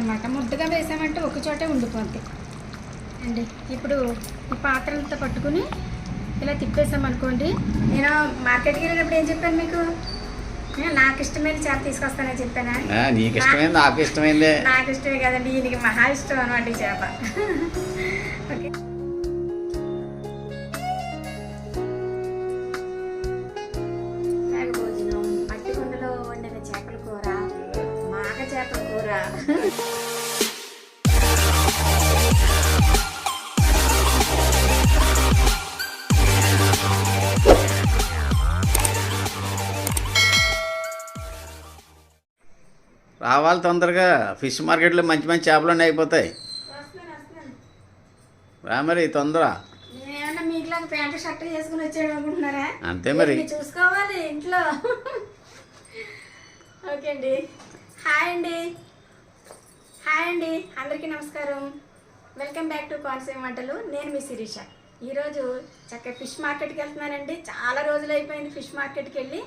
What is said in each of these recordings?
అనమాట ముద్దగా వేసామంటే ఒక చోటే ఉండిపోద్ది. అండి ఇప్పుడు ఈ పాత్రలతో పట్టుకుని ఇలా తిప్పేసామనుకోండి నేను మార్కెట్కి వెళ్ళినప్పుడు ఏం చెప్పాను మీకు? నాకు ఇష్టమైన చేప తీసుకొస్తానని చెప్పానా? నీకు ఇష్టమైంది నాకు ఇష్టమైందే నాకు ఇష్టమే కదండి ఈయనకి మహా ఇష్టం అనమాట ఈ చేప. రావాలి తొందరగా ఫిష్ మార్కెట్లో మంచి మంచి చేపలు అన్నీ అయిపోతాయి. రా మరి తొందర. అంతే మరి. చూసుకోవాలి ఇంట్లో? ఓకే అండి. హాయ్ అండి. హాయ్ అండి. అందరికీ నమస్కారం. వెల్కమ్ బ్యాక్ టు కోనసీమ వంటలు. నేను మీ శిరీష. ఈరోజు చక్కగా ఫిష్ మార్కెట్కి వెళ్తున్నానండి. చాలా రోజులు అయిపోయింది ఫిష్ మార్కెట్కి వెళ్ళి.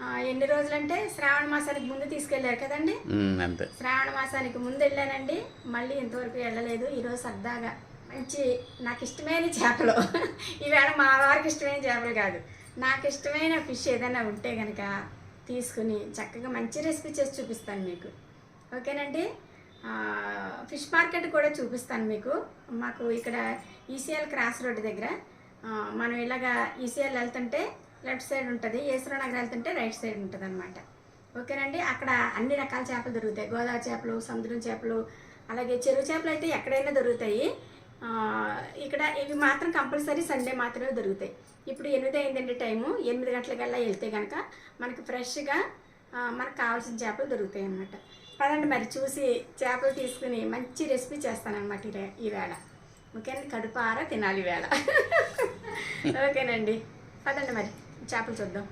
ఎన్ని రోజులంటే శ్రావణ మాసానికి ముందు తీసుకెళ్ళారు కదండి? అంతే. శ్రావణ మాసానికి ముందు వెళ్ళానండి. మళ్ళీ ఇంతవరకు వెళ్ళలేదు. ఈరోజు సరదాగా మంచి నాకు ఇష్టమైన చేపలు. ఈవేళ మా వారికి ఇష్టమైన చేపలు కాదు. నాకు ఇష్టమైన ఫిష్ ఏదైనా ఉంటే కనుక తీసుకుని చక్కగా మంచి రెసిపీ చేసి చూపిస్తాను మీకు. ఓకేనండి? ఫిష్ మార్కెట్ కూడా చూపిస్తాను మీకు. మాకు ఇక్కడ ఈసీఎల్ క్రాస్ రోడ్ దగ్గర. మనం ఇలాగా ఈసీఎల్ వెళ్తుంటే లెఫ్ట్ సైడ్ ఉంటుంది ఈశ్వర వెళ్తుంటే రైట్ సైడ్ ఉంటుంది అనమాట ఓకేనండి? అక్కడ అన్ని రకాల చేపలు దొరుకుతాయి. గోదావరి చేపలు సముద్రం చేపలు అలాగే చెరువు చేపలు అయితే ఎక్కడైనా దొరుకుతాయి. ఇక్కడ ఇవి మాత్రం కంపల్సరీ సండే మాత్రమే దొరుకుతాయి. ఇప్పుడు ఎనిమిది అయిందండి టైము. ఎనిమిది గంటలకల్లా వెళ్తే కనుక మనకి ఫ్రెష్గా మనకు కావాల్సిన చేపలు దొరుకుతాయి అన్నమాట పదండి మరి చూసి చేపలు తీసుకుని మంచి రెసిపీ చేస్తానన్నమాట ఈ ఈవేళ ఓకేనండి? ఆర తినాలి ఈవేళ ఓకేనండి. పదండి మరి. చేపలు చూద్దాం.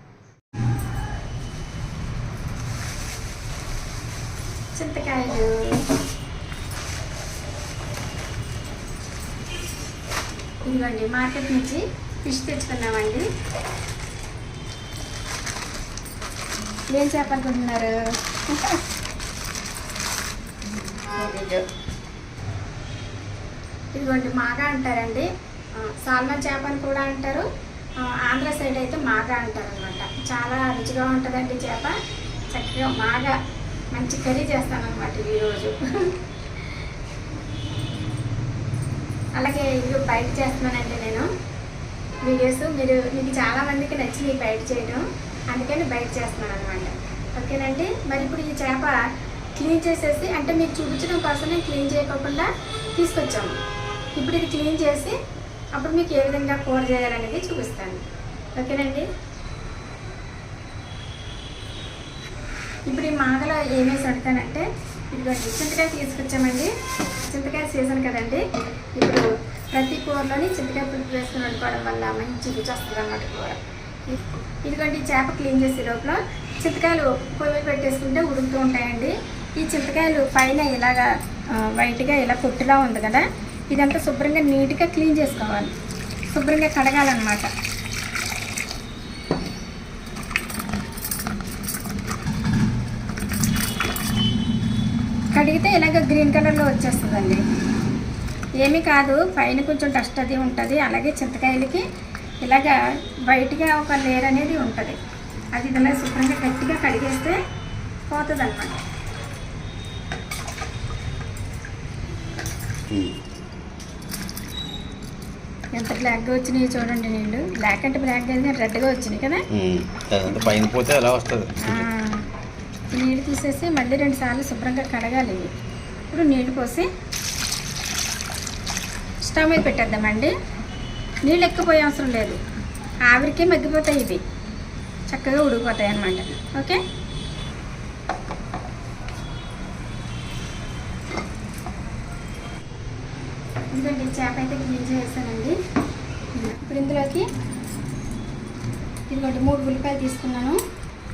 చింతకాయలు. ఇదిగోండి మార్కెట్ నుంచి ఫిష్ తెచ్చుకున్నామండి ఏం చెప్పాలనుకుంటున్నారు ఇదిగోండి మాగా అంటారండి. సాల్మన్ చేప అని కూడా అంటారు. ఆంధ్ర సైడ్ అయితే మాగా అంటారు అనమాట చాలా రుచిగా ఉంటుందండి చేప. చక్కగా మాగా మంచి కర్రీ చేస్తాను అనమాట ఈరోజు అలాగే ఇవి బయట చేస్తున్నానండి నేను. వీడియోస్ మీరు మీకు చాలామందికి నచ్చింది బయట చేయడం. అందుకని బయట చేస్తున్నాను అనమాట ఓకేనండి? మరి ఇప్పుడు ఈ చేప క్లీన్ చేసేసి అంటే మీకు చూపించడం కోసమే క్లీన్ చేయకోకుండా తీసుకొచ్చాము. ఇప్పుడు ఇది క్లీన్ చేసి అప్పుడు మీకు ఏ విధంగా కూర చేయాలనేది చూపిస్తాను. ఓకేనండి? ఇప్పుడు ఈ మాగలో ఏమేసి వండుతానంటే ఇదిగోండి చింతకాయ తీసుకొచ్చామండి. చింతకాయ సీజన్ కదండి. ఇప్పుడు ప్రతి కూరలోని చింతకాయ పులుపు వేసుకుని వండుకోవడం వల్ల మంచి రుచి వస్తుంది అన్నమాట కూర. ఇ- ఇదిగోండి చేప క్లీన్ చేసే లోపల చింతకాయలు పొయ్యి పెట్టేసుకుంటే ఉడుకుతూ ఉంటాయండి. ఈ చింతకాయలు పైన ఇలాగా వైట్గా ఇలా పొట్టులా ఉంది కదా ఇదంతా శుభ్రంగా నీట్గా క్లీన్ చేసుకోవాలి. శుభ్రంగా కడగాలన్నమాట. కడిగితే ఇలాగ గ్రీన్ కలర్లో వచ్చేస్తుందండి. ఏమీ కాదు పైన కొంచెం డస్ట్ అది ఉంటుంది. అలాగే చింతకాయలకి ఇలాగ బయటగా ఒక లేయర్ అనేది ఉంటుంది. అది ఇలా శుభ్రంగా గట్టిగా కడిగేస్తే పోతుంది అనమాట ఎంత బ్లాక్గా వచ్చినాయి చూడండి నీళ్ళు. బ్లాక్ అంటే బ్లాక్ కానీ రెడ్గా వచ్చినాయి కదా? పైన పోతే అలా వస్తుంది. నీళ్ళు తీసేసి మళ్ళీ రెండు సార్లు శుభ్రంగా కడగాలి ఇప్పుడు నీళ్ళు పోసి స్టవ్ మీద పెట్టేద్దామండి. నీళ్ళు ఎక్కువ పోయే అవసరం లేదు. ఆవిరికే మగ్గిపోతాయి ఇవి. చక్కగా ఉడికిపోతాయి అన్నమాట. ఓకే ఎందుకంటే చేప అయితే క్లీన్ చేసానండి ఇప్పుడు ఇందులోకి ఇదిగోండి మూడు ఉల్లిపాయలు తీసుకున్నాను.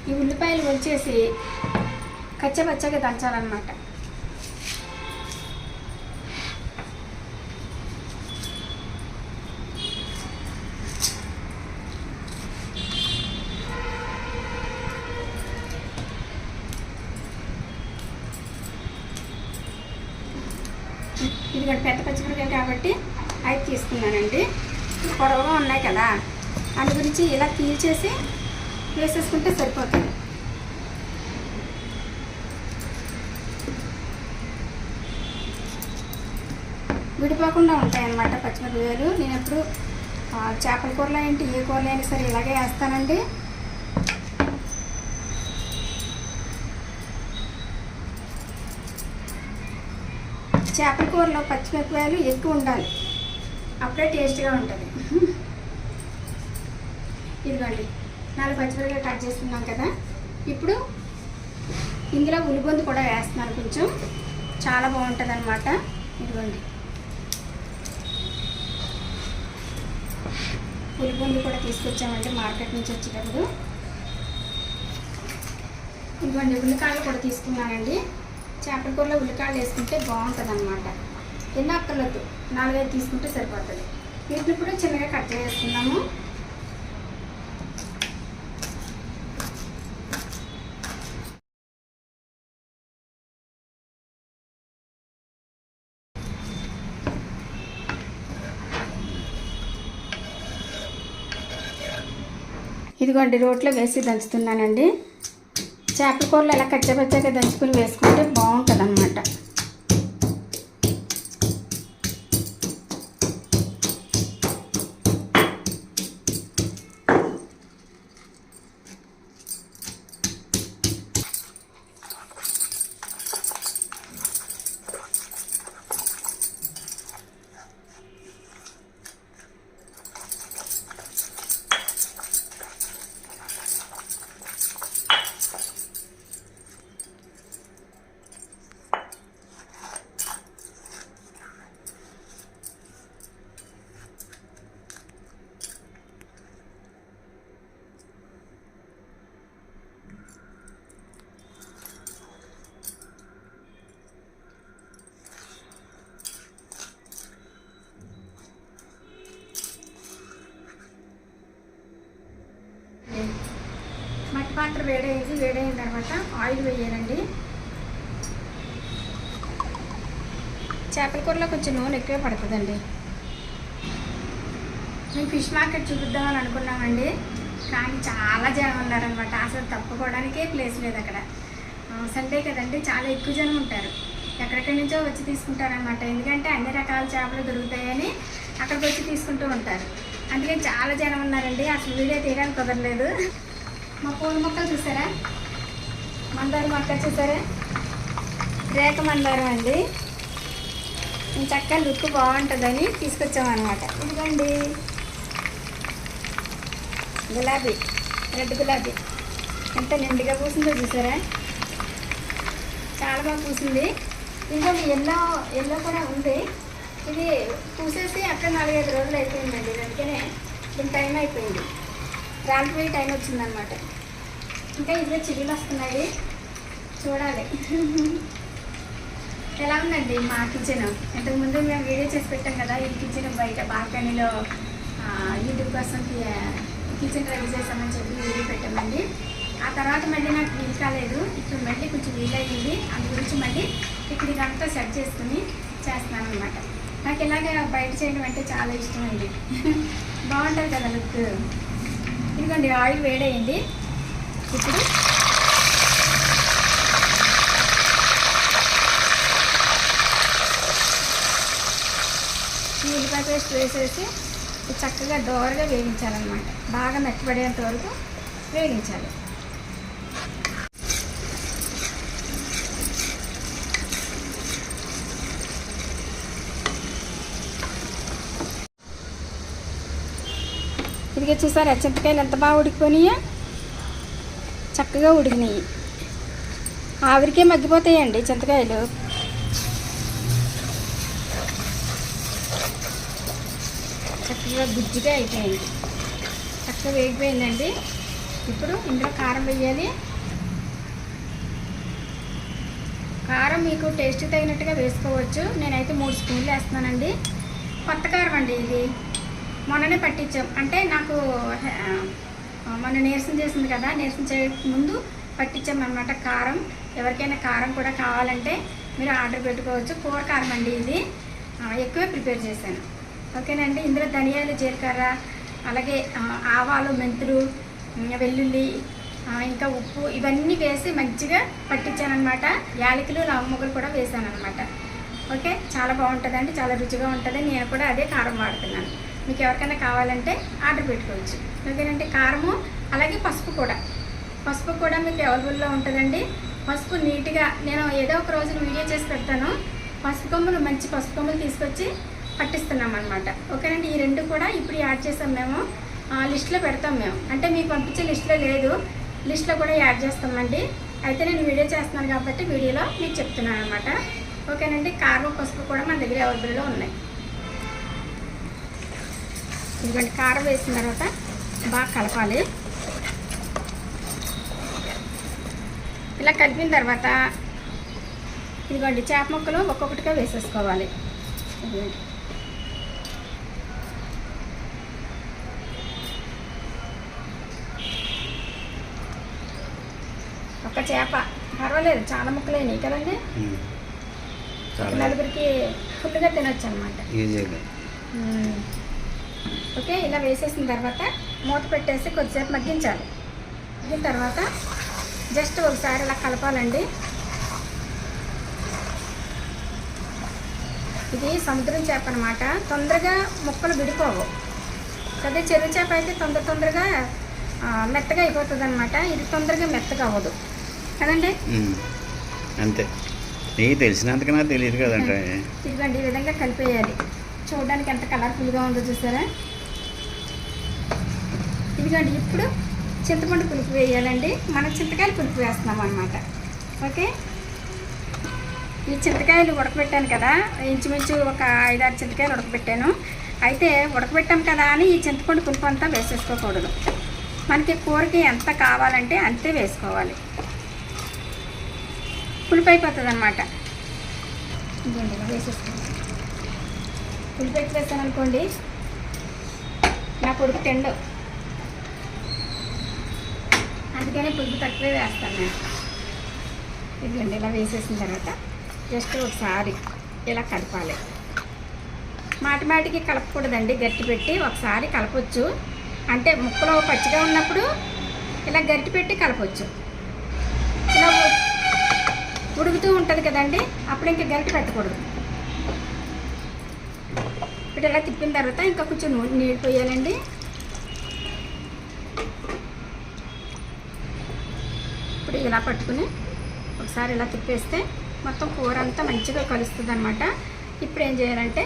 ఈ ఉల్లిపాయలు వచ్చేసి కచ్చపచ్చగా దంచాలన్నమాట ఇది కూడా పెద్ద పచ్చిమిరకాయలు కాబట్టి అవి పొడవుగా ఉన్నాయి కదా. అందు గురించి ఇలా తీసేసి వేసేసుకుంటే సరిపోతుంది. విడిపోకుండా ఉంటాయన్నమాట పచ్చిమిరపకాయలు. నేను ఎప్పుడు చేపల కూరలో ఏంటి ఏ కూరలో అయినా సరే ఇలాగే వేస్తానండి. చేపల కూరలో పచ్చిమిరపకాయలు ఎక్కువ ఉండాలి. అప్పుడే టేస్ట్గా ఉంటుంది. ఇదిగోండి నాలుగు పచ్చిమిరపకాయలు కట్ చేసుకున్నాం కదా. ఇప్పుడు ఇందులో ఉల్లిగొందు కూడా వేస్తున్నాను కొంచెం. చాలా బాగుంటుంది అనమాట ఇదిగోండి. పులిపొంది కూడా తీసుకొచ్చామంటే మార్కెట్ నుంచి వచ్చేటప్పుడు. ఇదిగోండి ఉల్లికాయలు కూడా తీసుకున్నానండి. చేపల కూరలో ఉల్లికాయలు వేసుకుంటే బాగుంటుంది అనమాట తిన్నక్కర్లేదు అక్కర్లేదు. నాలుగైదు తీసుకుంటే సరిపోతుంది. వీటిని కూడా చిన్నగా కట్ చేసుకుందాము ఇదిగోండి రోట్లో వేసి దంచుతున్నానండి. చేపల కూరలు ఎలా కచ్చపచ్చగా దంచుకుని వేసుకుంటే బాగుంటుంది వేడైన తర్వాత ఆయిల్ వేయాలండి. చేపల కూరలో కొంచెం నూనె ఎక్కువే పడుతుందండి. మేము ఫిష్ మార్కెట్ చూపిద్దామని అనుకున్నామండి. కానీ చాలా జనం ఉన్నారనమాట అసలు తప్పుకోవడానికే ప్లేస్ లేదు అక్కడ. సండే కదండి చాలా ఎక్కువ జనం ఉంటారు. ఎక్కడెక్కడి నుంచో వచ్చి తీసుకుంటారనమాట ఎందుకంటే అన్ని రకాల చేపలు దొరుకుతాయని అక్కడికి వచ్చి తీసుకుంటూ ఉంటారు. అందుకని చాలా జనం ఉన్నారండి. అసలు వీడియో తీయడానికి కుదరలేదు. మా పూల మొక్కలు చూసారా? మందార మొక్క చూసారా? రేఖ మందారం అండి. ఈ చక్కగా లుక్ బాగుంటుందని తీసుకొచ్చామన్నమాట. ఇదిగోండి. గులాబీ రెడ్ గులాబీ. ఎంత నిండుగా పూసిందో చూసారా? చాలా బాగా పూసింది. ఇంకా ఎల్లో ఎల్లో కూడా ఉంది. ఇది పూసేసి అక్కడ నాలుగైదు రోజులు అయిపోయిందండి. అందుకనే దీని టైం అయిపోయింది. రాలిపోయే టైం వచ్చిందనమాట ఇంకా ఇదిగో చిల్లులు వస్తున్నాయి చూడాలి. ఎలా ఉందండి మా కిచెన్ ఇంతకుముందు మేము వీడియో చేసి పెట్టాం కదా ఈ కిచెన్ బయట బాల్కనీలో యూట్యూబ్ కోసం కిచెన్ రెడీ చేస్తామని చెప్పి వీడియో పెట్టామండి. ఆ తర్వాత మళ్ళీ నాకు వీలు కాలేదు ఇప్పుడు మళ్ళీ కొంచెం వీలు అయ్యింది అందు గురించి మళ్ళీ ఇక్కడ ఇదంతా సెట్ చేసుకుని చేస్తున్నాను అనమాట నాకు ఇలాగ బయట చేయడం అంటే చాలా ఇష్టం అండి. బాగుంటుంది కదా లుక్ ఇదిగోండి ఆయిల్ వేడయింది ఇప్పుడు ఈ ఉల్లిపాయ పేస్ట్ వేసేసి చక్కగా దోరగా వేగించాలన్నమాట. బాగా మెత్తపడేంత వరకు వేగించాలి. ఇదిగే చూసారా చింతకాయలు ఎంత బాగా ఉడికిపోయినాయో? చక్కగా ఉడికినాయి. ఆవిరికే మగ్గిపోతాయండి చింతకాయలు. చక్కగా గుజ్జుగా అయిపోయింది. చక్కగా వేగిపోయిందండి. ఇప్పుడు ఇందులో కారం వేయాలి. కారం మీకు టేస్ట్ తగినట్టుగా వేసుకోవచ్చు. నేనైతే మూడు స్పూన్లు వేస్తున్నానండి. కొత్త కారం అండి ఇది. మొన్ననే పట్టించాం. అంటే నాకు మొన్న నీరసం చేసింది కదా నీరసం చే ముందు పట్టించాం అనమాట కారం. ఎవరికైనా కారం కూడా కావాలంటే మీరు ఆర్డర్ పెట్టుకోవచ్చు. కూర కారం అండి ఇది. ఎక్కువే ప్రిపేర్ చేశాను. ఓకేనండి. ఇందులో ధనియాలు జీలకర్ర అలాగే ఆవాలు మెంతులు వెల్లుల్లి ఇంకా ఉప్పు ఇవన్నీ వేసి మంచిగా పట్టించానమాట యాలకులు లవంగులు కూడా వేసాను అనమాట ఓకే? చాలా బాగుంటుందండి. చాలా రుచిగా ఉంటుంది. నేను కూడా అదే కారం వాడుతున్నాను. మీకు ఎవరికైనా కావాలంటే ఆర్డర్ పెట్టుకోవచ్చు. ఓకేనంటే కారము అలాగే పసుపు కూడా. పసుపు కూడా మీకు అవైలబుల్లో ఉంటుందండి. పసుపు నీట్గా నేను ఏదో ఒక రోజున వీడియో చేసి పెడతాను. పసుపు కొమ్ములు మంచి పసుపు కొమ్ములు తీసుకొచ్చి పట్టిస్తున్నాం అనమాట ఓకేనండి? ఈ రెండు కూడా ఇప్పుడు యాడ్ చేసాం మేము. ఆ, లిస్ట్లో పెడతాం మేము. అంటే మీకు పంపించే లిస్ట్లో లేదు. లిస్ట్లో కూడా యాడ్ చేస్తామండి. అయితే నేను వీడియో చేస్తున్నాను కాబట్టి వీడియోలో మీకు చెప్తున్నాను అనమాట ఓకేనండి? కారం పసుపు కూడా మన దగ్గర అవైలబుల్లో ఉన్నాయి. ఇదిగోండి కారం వేసిన తర్వాత బాగా కలపాలి. ఇలా కలిపిన తర్వాత ఇదిగోండి చేప ముక్కలు ఒక్కొక్కటిగా వేసేసుకోవాలి. ఒక చేప. పర్వాలేదు చాలా ముక్కలేని కదండి? నలుగురికి ఫుల్గా తినొచ్చు అనమాట ఓకే ఇలా వేసేసిన తర్వాత మూత పెట్టేసి కొద్దిసేపు మగ్గించాలి. మగ్గిన తర్వాత జస్ట్ ఒకసారి ఇలా కలపాలండి. ఇది సముద్రం చేప అనమాట తొందరగా ముక్కలు విడిపోవు. అదే చెరువు చేప అయితే తొందర తొందరగా మెత్తగా అయిపోతుంది అనమాట ఇది తొందరగా మెత్తగా అవ్వదు. కదండి. అంతే. నీకు తెలిసినంతగా నాకు తెలియదు కదంటే ఇదిగోండి ఈ విధంగా కలిపేయాలి. చూడడానికి ఎంత కలర్ఫుల్గా ఉందో చూసారా? ఇదిగోండి ఇప్పుడు చింతపండు పులుపు వేయాలండి. మనం చింతకాయలు పులుపు వేస్తున్నాం అనమాట ఓకే? ఈ చింతకాయలు ఉడకబెట్టాను కదా. ఇంచుమించు ఒక ఐదారు చింతకాయలు ఉడకబెట్టాను. అయితే ఉడకబెట్టాం కదా అని ఈ చింతపండు పులుపు అంతా వేసేసుకోకూడదు. మనకి కూరకి ఎంత కావాలంటే అంతే వేసుకోవాలి. పులుపు అయిపోతుంది అనమాట వేసేసుకోవాలి ఇలా వేసేసుకోండి వేసాను అనుకోండి. నా కొడుకు తిండు. అందుకని పులుపు తక్కువే వేస్తాను నేను. ఇదిగోండి ఇలా వేసేసిన తర్వాత జస్ట్ ఒకసారి ఇలా కలపాలి. మాటి మాటికి కలపకూడదండి గట్టి పెట్టి ఒకసారి కలపచ్చు. అంటే ముక్కలో పచ్చిగా ఉన్నప్పుడు ఇలా గట్టి పెట్టి కలపచ్చు. ఇలా ఉడుకుతూ ఉంటుంది కదండి అప్పుడు ఇంకా గరిటె పెట్టకూడదు. ఇక్కడ ఇలా తిప్పిన తర్వాత ఇంకా కొంచెం నూనె నీళ్ళు పోయాలండి. ఇప్పుడు ఇలా పట్టుకుని ఒకసారి ఇలా తిప్పేస్తే మొత్తం కూర అంతా మంచిగా కలుస్తుంది అనమాట ఇప్పుడు ఏం చేయాలంటే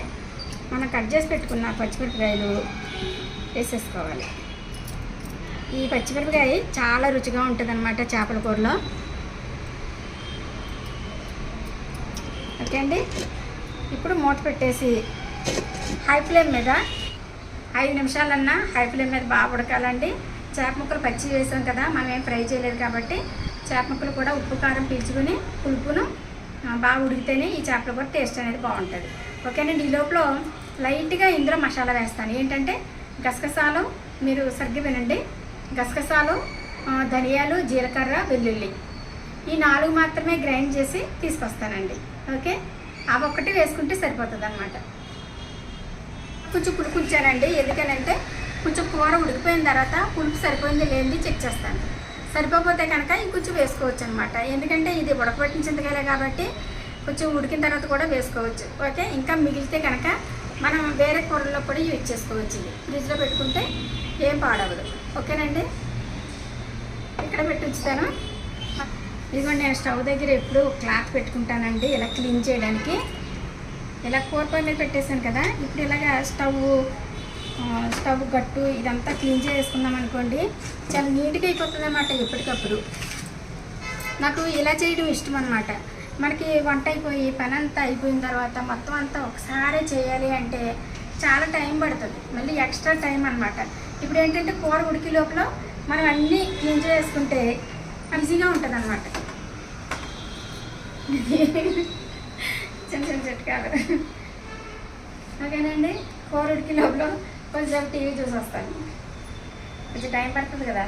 మనం కట్ చేసి పెట్టుకున్న పచ్చిమిరపకాయలు వేసేసుకోవాలి. ఈ పచ్చిమిరపకాయ చాలా రుచిగా ఉంటుంది అనమాట చేపల కూరలో. ఓకే అండి. ఇప్పుడు మూత పెట్టేసి హై ఫ్లేమ్ మీద ఐదు నిమిషాలన్నా హై ఫ్లేమ్ మీద బాగా ఉడకాలండి. చేప ముక్కలు పచ్చి వేసాం కదా మనం ఏం ఫ్రై చేయలేదు కాబట్టి చేప ముక్కలు కూడా ఉప్పు కారం పీల్చుకుని పులుపును బాగా ఉడికితేనే ఈ చేపల కూర టేస్ట్ అనేది బాగుంటుంది. ఓకేనండి ఈ లోపల లైట్గా ఇందులో మసాలా వేస్తాను. ఏంటంటే గసగసాలు మీరు సరిగ్గా వినండి. గసగసాలు ధనియాలు జీలకర్ర వెల్లుల్లి ఈ నాలుగు మాత్రమే గ్రైండ్ చేసి తీసుకొస్తానండి. ఓకే? అవి ఒక్కటి వేసుకుంటే సరిపోతుంది అనమాట కొంచెం పులుపు ఉంచానండి ఎందుకనంటే కొంచెం కూర ఉడికిపోయిన తర్వాత పులుపు సరిపోయింది లేనిది చెక్ చేస్తాను. సరిపోతే కనుక ఇంకొంచెం వేసుకోవచ్చు అనమాట ఎందుకంటే ఇది ఉడకబెట్టిన చింతకాయలే కాబట్టి కొంచెం ఉడికిన తర్వాత కూడా వేసుకోవచ్చు. ఓకే? ఇంకా మిగిలితే కనుక మనం వేరే కూరల్లో కూడా యూజ్ చేసుకోవచ్చు ఇది. ఫ్రిడ్జ్లో పెట్టుకుంటే ఏం పాడవదు. ఓకేనండి? ఇక్కడ పెట్టి ఉంచుతాను ఇదిగోండి నేను స్టవ్ దగ్గర ఎప్పుడు క్లాత్ పెట్టుకుంటానండి. ఇలా క్లీన్ చేయడానికి. ఇలా కూర పొయ్యి మీద పెట్టేశాను కదా ఇప్పుడు ఇలాగా స్టవ్ స్టవ్ గట్టు ఇదంతా క్లీన్ చేసుకుందాం అనుకోండి. చాలా నీట్గా అయిపోతుంది అనమాట ఎప్పటికప్పుడు. నాకు ఇలా చేయడం ఇష్టం అనమాట మనకి వంట అయిపోయి పని అంతా అయిపోయిన తర్వాత మొత్తం అంతా ఒకసారి చేయాలి అంటే చాలా టైం పడుతుంది. మళ్ళీ ఎక్స్ట్రా టైం అనమాట ఇప్పుడు ఏంటంటే కూర ఉడికి లోపల మనం అన్నీ క్లీన్ చేసుకుంటే ఈజీగా ఉంటుంది అనమాట చిన్న చిన్న చిట్కాలు ఓకేనండి కూర ఉడికి లోపల కొంచెం టీవీ చూసి వస్తాను. కొంచెం టైం పడుతుంది కదా.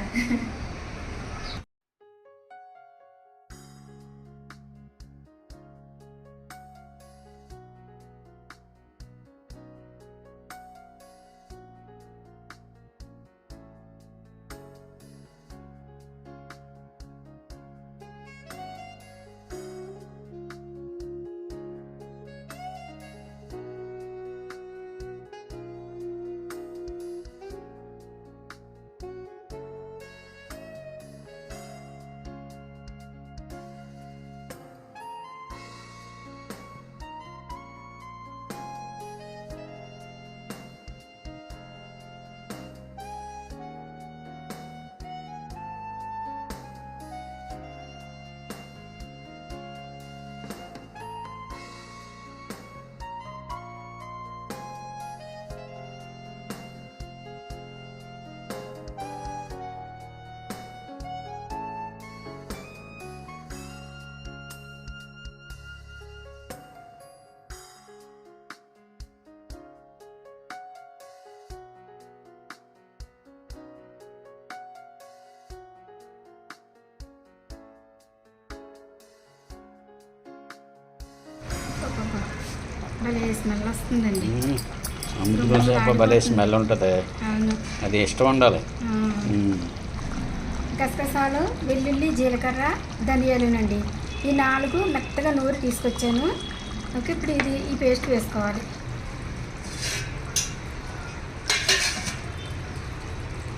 భలే స్మెల్ వస్తుందండి. చేప భలే స్మెల్ ఉంటుంది. అది ఇష్టం ఉండాలి. గసగసాలు వెల్లుల్లి జీలకర్ర ధనియాలునండి. ఈ నాలుగు మెత్తగా నూరి తీసుకొచ్చాను. ఓకే ఇప్పుడు ఇది ఈ పేస్ట్ వేసుకోవాలి.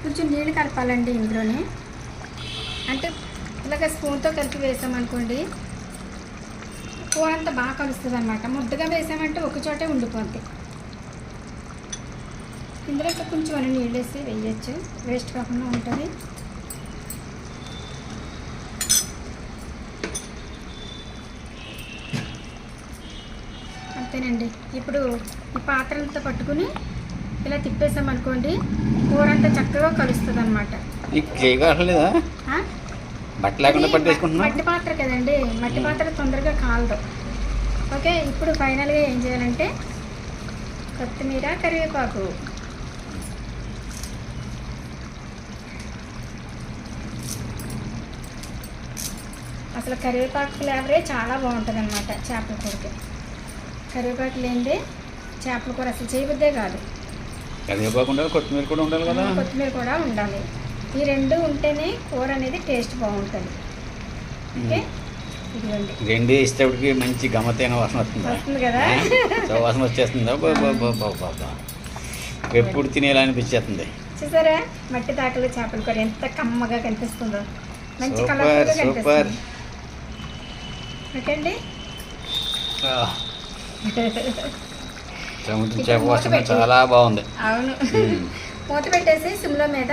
కొంచెం నీళ్ళు కలపాలండి ఇందులోనే. అంటే ఇలాగ స్పూన్తో కలిపి వేసామనుకోండి కూర అంతా బాగా కలుస్తుంది అనమాట ముద్దగా వేసామంటే ఒక చోటే ఉండిపోద్ది. ఇందులో ఇంకా కొంచెం అని నీళ్ళు వేసి వేయచ్చు. వేస్ట్ కాకుండా ఉంటుంది. అంతేనండి. ఇప్పుడు ఈ పాత్రలతో పట్టుకుని ఇలా తిప్పేసామనుకోండి కూర అంతా చక్కగా కలుస్తుంది అనమాట బట్ట మట్టి పాత్ర కదండి. మట్టి పాత్ర తొందరగా కాలదు. ఓకే ఇప్పుడు ఫైనల్గా ఏం చేయాలంటే కొత్తిమీర కరివేపాకు. అసలు కరివేపాకు ఫ్లేవరే చాలా బాగుంటుంది అనమాట చేపల కూరకి. కరివేపాకు లేనిదే చేపల కూర అసలు చేయబుద్దే కాదు. కరివేపాకు ఉండాలి కొత్తిమీర కూడా ఉండాలి కదా. కొత్తిమీర కూడా ఉండాలి. ఈ రెండు ఉంటేనే కూర అనేది టేస్ట్ బాగుంటుంది. ఓకే? రెండు ఇష్టపడికి మంచి గమతైన వాసన వస్తుందా. కదా? వాసన వచ్చేస్తుందా. ఎప్పుడు తినేలా అనిపించేస్తుంది చూసారా? మట్టి తాకలు చేపల కూర ఎంత కమ్మగా కనిపిస్తుందో. మంచి కలర్ఫుల్గా సూపర్. ఓకే అండి సముద్రం చేప వాసన చాలా బాగుంది. అవును. మూత పెట్టేసి సిమ్లో మీద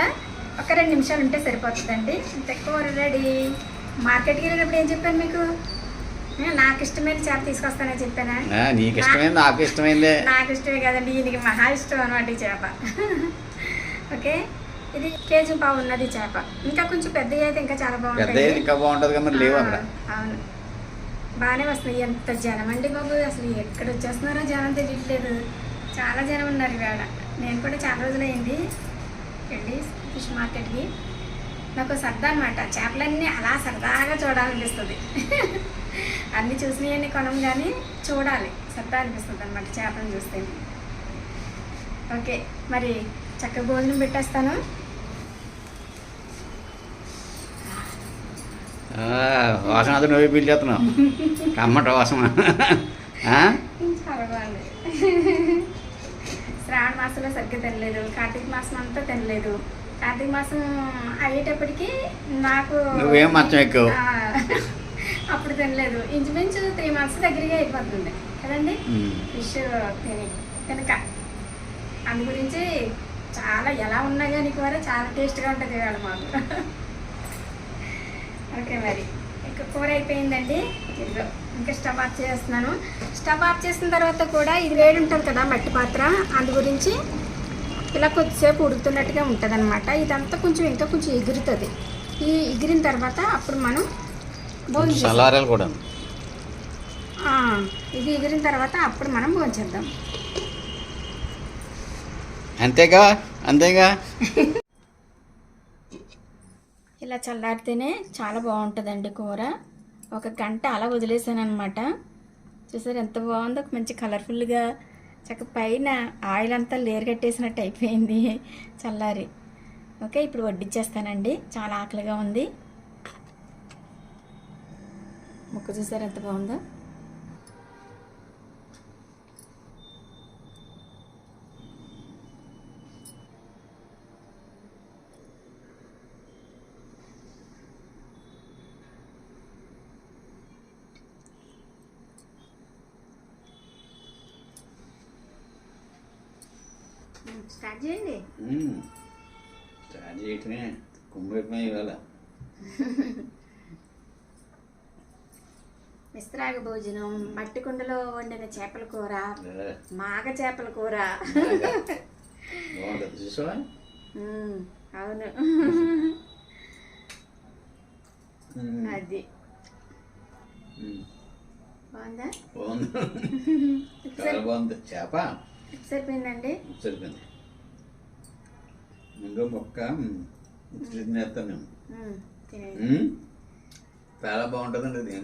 ఒక రెండు నిమిషాలు ఉంటే సరిపోతుందండి. ఇంత కూర రెడీ. మార్కెట్కి వెళ్ళినప్పుడు ఏం చెప్పాను మీకు? నాకు ఇష్టమైన చేప తీసుకొస్తానని చెప్పానా? నీకు ఇష్టమైంది నాకు ఇష్టమైందే. నాకు ఇష్టమే కదండి ఈయనకి మహా ఇష్టం అనమాట ఈ చేప. ఓకే? ఇది కేజీ పావు ఉన్నది చేప. ఇంకా కొంచెం పెద్దవి అయితే ఇంకా చాలా పెద్ద బాగుంటాయి ఇంకా బాగుంటుంది కదా మరి లేవు అక్కడ అవును. బాగానే వస్తున్నాయి. ఎంత జనం అండి బాబు అసలు ఎక్కడ వచ్చేస్తున్నారో జనం తెలియట్లేదు. చాలా జనం ఉన్నారు ఇవాళ. నేను కూడా చాలా రోజులు అయింది వెళ్ళి ఫిష్ మార్కెట్కి. నాకు సరదా అనమాట చేపలన్నీ అలా సరదాగా చూడాలనిపిస్తుంది. అన్నీ చూసినవన్నీ కొనం కానీ చూడాలి. సరదా అనిపిస్తుంది అనమాట చేపలను చూస్తే. ఓకే మరి చక్కగా భోజనం పెట్టేస్తాను. వాసన అది నువ్వే కమ్మట వాసన. శ్రావణ మాసంలో సరిగ్గా తినలేదు. కార్తీక మాసం అంతా తినలేదు. కార్తీక మాసం అయ్యేటప్పటికి నాకు నువ్వేం మంచం ఎక్కువ. అప్పుడు తినలేదు. ఇంచుమించు త్రీ మంత్స్ దగ్గరగా అయిపోతుంది కదండి. ఫిష్ తిని కనుక అందు గురించి చాలా ఎలా ఉన్నా కానీ కూర చాలా టేస్ట్గా ఉంటుంది ఇవాళ మాకు. ఓకే మరి. ఇంకా కూర అయిపోయిందండి. ఇదిగో ఇంకా స్టవ్ ఆఫ్ చేస్తున్నాను. స్టవ్ ఆఫ్ చేసిన తర్వాత కూడా ఇది వేడి ఉంటుంది కదా మట్టి పాత్ర. అందు గురించి ఇలా కొద్దిసేపు ఉడుకుతున్నట్టుగా ఉంటుంది అనమాట ఇదంతా కొంచెం ఇంకా కొంచెం ఎగురుతుంది. ఈ ఎగిరిన తర్వాత అప్పుడు మనం భోజనం కూడా. ఇది ఎగిరిన తర్వాత అప్పుడు మనం భోంచేద్దాం అంతేగా? అంతేగా? ఇలా చల్లారితేనే చాలా బాగుంటుందండి కూర. ఒక గంట అలా వదిలేసాను అనమాట చూసారు ఎంత బాగుందో మంచి కలర్ఫుల్గా చక్క పైన ఆయిల్ అంతా లేరు కట్టేసినట్టు అయిపోయింది చల్లారి. ఓకే ఇప్పుడు వడ్డించేస్తానండి చాలా ఆకలిగా ఉంది. ముక్క చూసారు ఎంత బాగుందో? స్టార్ట్ చేయండి. స్టార్ట్ చేయటమే కుమ్మరిపోయి ఇవాళ. విస్తరాగ భోజనం మట్టి కుండలో వండిన చేపల కూర మాగ చేపల కూర. అవును. అది. బాగుందా? బాగుంది. చాలా బాగుంది. చేప? సరిపోయిందండి? సరిపోయింది. ముందు మొక్క. మ్మ్. చాలా బాగుంటుందండి ఇది.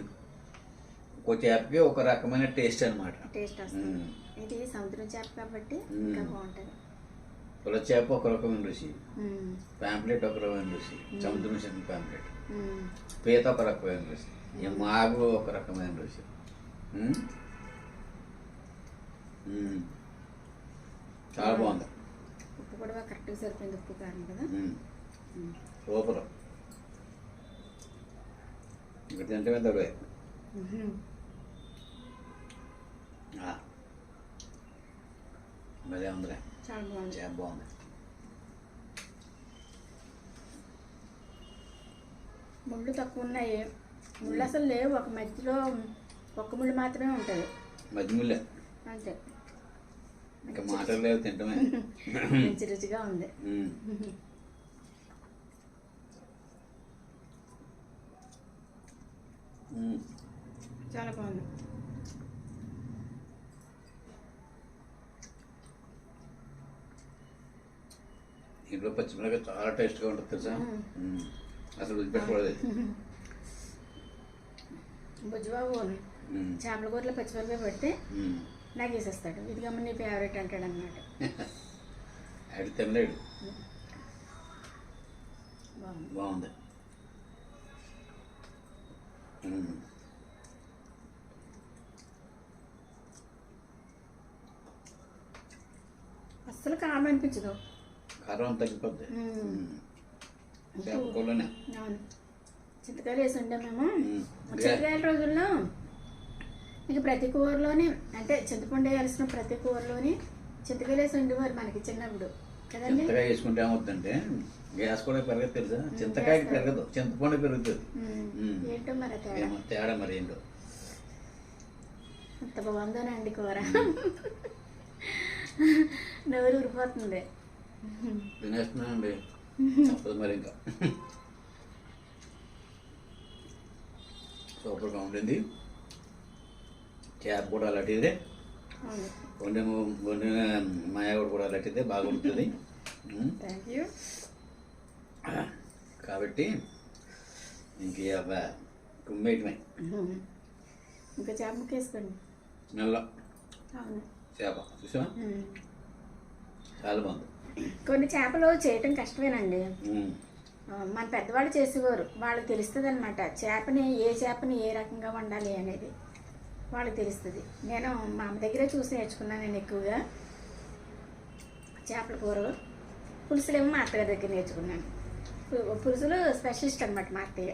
ఒక్కో చేపకి ఒక రకమైన టేస్ట్ అనమాట టేస్ట్ వస్తుంది. ఇది సముద్రం చేప కాబట్టి ఇంకా బాగుంటుంది. పుల చేప ఒక రకమైన రుచి. పాంప్లెట్ ఒక రకమైన రుచి. సముద్రం చెందిన పాంప్లెట్. మ్మ్. పీత ఒక రకమైన రుచి. మాగు ఒక రకమైన రుచి. చాలా బాగుంది. ఉప్పు కూడా కరెక్ట్గా సరిపోయింది ఉప్పు కారం కదా? ఉమ్. మ్మ్. సూపర్. ఇక్కడ తింటే తగ్గ మ్మ్. భలే ఉందిలే. చాలా బాగుంది. బాగుంది. ముళ్ళు తక్కువ ఉన్నాయి. ముళ్ళు అసలు లేవు. ఒక మధ్యలో ఒక్క ముళ్ళు మాత్రమే ఉంటుంది. మధ్య ముల్లే అంతే. మాటలు లేవు తింటమే. మంచి రుచిగా ఉంది. చాలా బాగుంది. ఇంట్లో పచ్చిమిరపకాయ చాలా టేస్ట్గా ఉంటుంది తెలుసా. అసలు వదిలిపెట్టకూడదు బుజ్జిబాబు. చేపల కూరలో పచ్చిమిరపకాయ పెడితే వేసేస్తాడు ఇదిగమ్మ నీ ఫేవరెట్ అంటాడు అనమాట అది తినలేడు బాగుంది. అస్సలు కారం అనిపించదు. కారం తగ్గిపోద్ది. చింతకాయలు వేసి ఉండే మేము. చింతకాయల రోజుల్లో ఇక ప్రతి కూరలోని అంటే చింతపండు వేయాల్సిన ప్రతి కూరలోని చింతకాయలు వేసి ఉండేవారు మనకి చిన్నప్పుడు. కదండి? చింతకాయ వేసుకుంటే ఏమవుతుందంటే గ్యాస్ కూడా పెరగదు తెలుసా? చింతకాయకి పెరగదు. చింతపండు పెరుగుతుంది. ఏంటో మరి తేడా? తేడా మరి ఏంటో. అంత బాగుందోనండి కూర. నోరు ఊరిపోతుంది. తినేస్తున్నానండి. మరి ఇంకా. సూపర్గా ఉండింది. చేప కూడా అలాంటిదే. వండిన వండిన మాయావుడు కూడా అలాంటిదే బాగుంటుంది. కాబట్టి ఇంక కుమ్మేయటమే ఇంకా చేప ముక్కేసుకోండి నల్ల. చేప. ఉమ్. చాలా బాగుంది. కొన్ని చేపలు చేయటం కష్టమేనండి. మన పెద్దవాళ్ళు చేసేవారు. వాళ్ళకి తెలుస్తుంది అనమాట చేపని ఏ చేపని ఏ రకంగా వండాలి అనేది. వాళ్ళకి తెలుస్తుంది. నేను మా అమ్మ దగ్గరే చూసి నేర్చుకున్నాను నేను ఎక్కువగా. చేపల కూర. పులుసులేమో మా అత్తగారి దగ్గర నేర్చుకున్నాను. పులుసులు స్పెషలిస్ట్ అనమాట మా అత్తయ్య.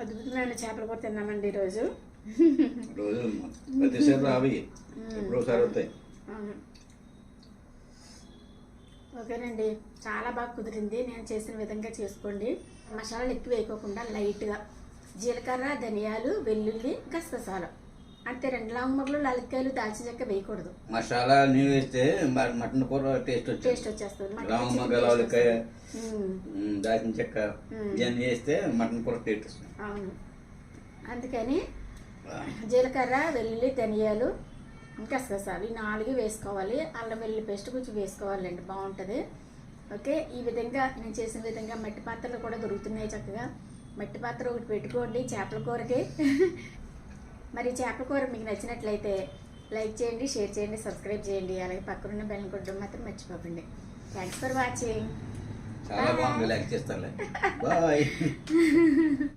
అద్భుతమైన చేపల కూర తిన్నామండి ఈరోజు. ఓకేనండి. చాలా బాగా కుదిరింది. నేను చేసిన విధంగా చేసుకోండి. మసాలాలు ఎక్కువ వేయకోకుండా లైట్గా. జీలకర్ర ధనియాలు వెల్లుల్లి గసగసాలు అంతే రెండు లవంగములు లలిక్కాయలు దాల్చిన చెక్క వేయకూడదు. మసాలా నీళ్ళు వేస్తే మరి మటన్ కూర టేస్ట్ టేస్ట్ వచ్చేస్తుంది. దాచిన చెక్క. ఇవన్నీ వేస్తే మటన్ కూర టేస్ట్ వస్తుంది. అవును. అందుకని జీలకర్ర వెల్లుల్లి ధనియాలు గసగసాలు ఈ నాలుగు వేసుకోవాలి. అల్లం వెల్లుల్లి పేస్ట్ కొంచెం వేసుకోవాలండి. బాగుంటుంది. ఓకే? ఈ విధంగా నేను చేసిన విధంగా మట్టి పాత్రలు కూడా దొరుకుతున్నాయి చక్కగా. మట్టి పాత్ర ఒకటి పెట్టుకోండి చేపల కూరకి. మరి చేపల కూర మీకు నచ్చినట్లయితే లైక్ చేయండి షేర్ చేయండి సబ్స్క్రైబ్ చేయండి. అలాగే పక్కనున్న బెల్ కొట్టడం మాత్రం మర్చిపోకండి. థ్యాంక్స్ ఫర్ వాచింగ్ చాలా బాగుంది. లైక్ చేస్తారులే బాయ్